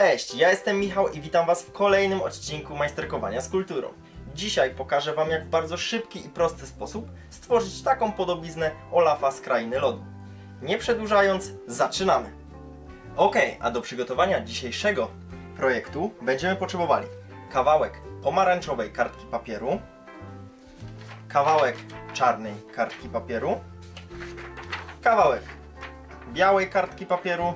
Cześć, ja jestem Michał i witam Was w kolejnym odcinku Majsterkowania z Kulturą. Dzisiaj pokażę Wam, jak w bardzo szybki i prosty sposób stworzyć taką podobiznę Olafa z Krainy Lodu. Nie przedłużając, zaczynamy! Ok, a do przygotowania dzisiejszego projektu będziemy potrzebowali kawałek pomarańczowej kartki papieru, kawałek czarnej kartki papieru, kawałek białej kartki papieru,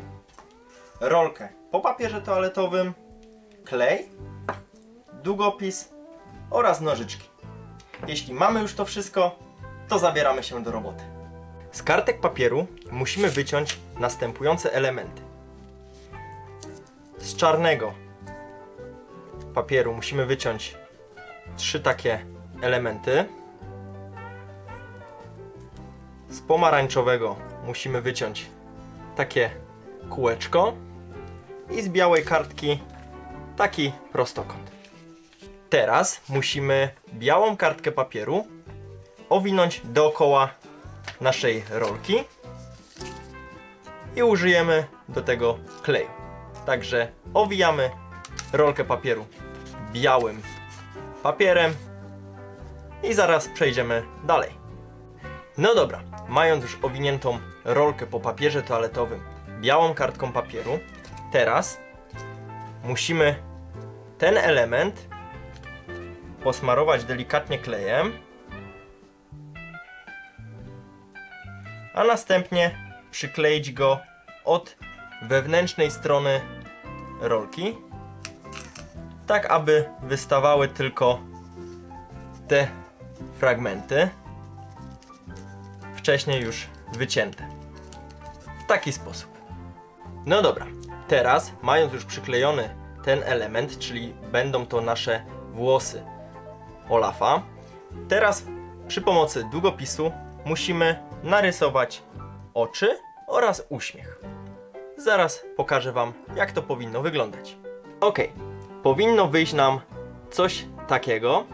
rolkę po papierze toaletowym, klej, długopis oraz nożyczki. Jeśli mamy już to wszystko, to zabieramy się do roboty. Z kartek papieru musimy wyciąć następujące elementy. Z czarnego papieru musimy wyciąć trzy takie elementy. Z pomarańczowego musimy wyciąć takie kółeczko i z białej kartki taki prostokąt. Teraz musimy białą kartkę papieru owinąć dookoła naszej rolki i użyjemy do tego kleju. Także owijamy rolkę papieru białym papierem i zaraz przejdziemy dalej. No dobra, mając już owiniętą rolkę po papierze toaletowym białą kartką papieru, teraz musimy ten element posmarować delikatnie klejem, a następnie przykleić go od wewnętrznej strony rolki, tak aby wystawały tylko te fragmenty wcześniej już wycięte. W taki sposób. No dobra, teraz mając już przyklejony ten element, czyli będą to nasze włosy Olafa, teraz przy pomocy długopisu musimy narysować oczy oraz uśmiech. Zaraz pokażę Wam, jak to powinno wyglądać. Ok, powinno wyjść nam coś takiego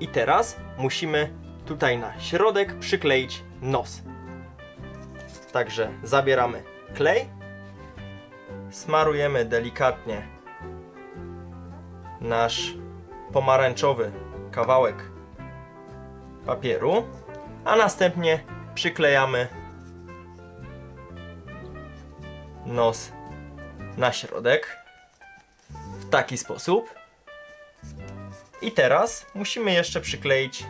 i teraz musimy tutaj na środek przykleić nos. Także zabieramy klej, smarujemy delikatnie nasz pomarańczowy kawałek papieru, a następnie przyklejamy nos na środek w taki sposób. I teraz musimy jeszcze przykleić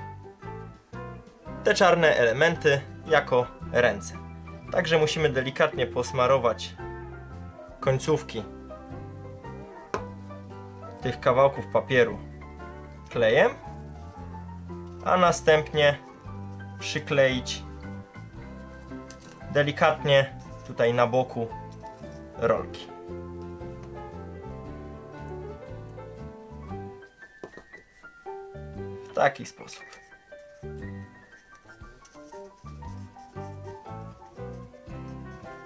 te czarne elementy jako ręce. Także musimy delikatnie posmarować końcówki tych kawałków papieru klejem, a następnie przykleić delikatnie tutaj na boku rolki. W taki sposób.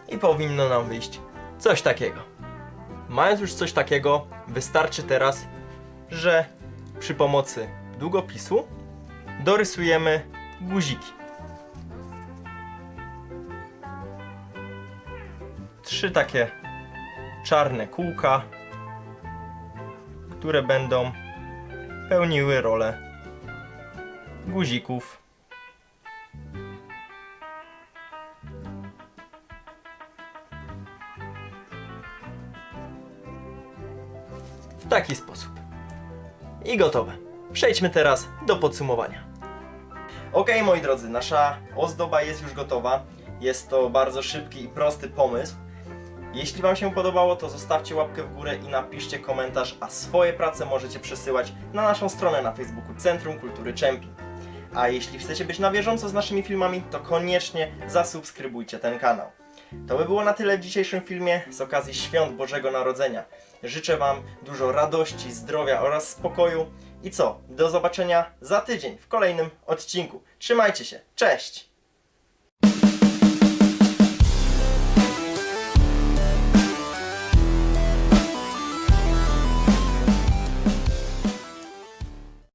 I powinno nam wyjść coś takiego. Mając już coś takiego, wystarczy teraz, że przy pomocy długopisu dorysujemy guziki. Trzy takie czarne kółka, które będą pełniły rolę guzików. Taki sposób. I gotowe. Przejdźmy teraz do podsumowania. Ok, moi drodzy, nasza ozdoba jest już gotowa. Jest to bardzo szybki i prosty pomysł. Jeśli Wam się podobało, to zostawcie łapkę w górę i napiszcie komentarz, a swoje prace możecie przesyłać na naszą stronę na Facebooku Centrum Kultury Czempi. A jeśli chcecie być na bieżąco z naszymi filmami, to koniecznie zasubskrybujcie ten kanał. To by było na tyle w dzisiejszym filmie z okazji Świąt Bożego Narodzenia. Życzę Wam dużo radości, zdrowia oraz spokoju. I co? Do zobaczenia za tydzień w kolejnym odcinku. Trzymajcie się. Cześć!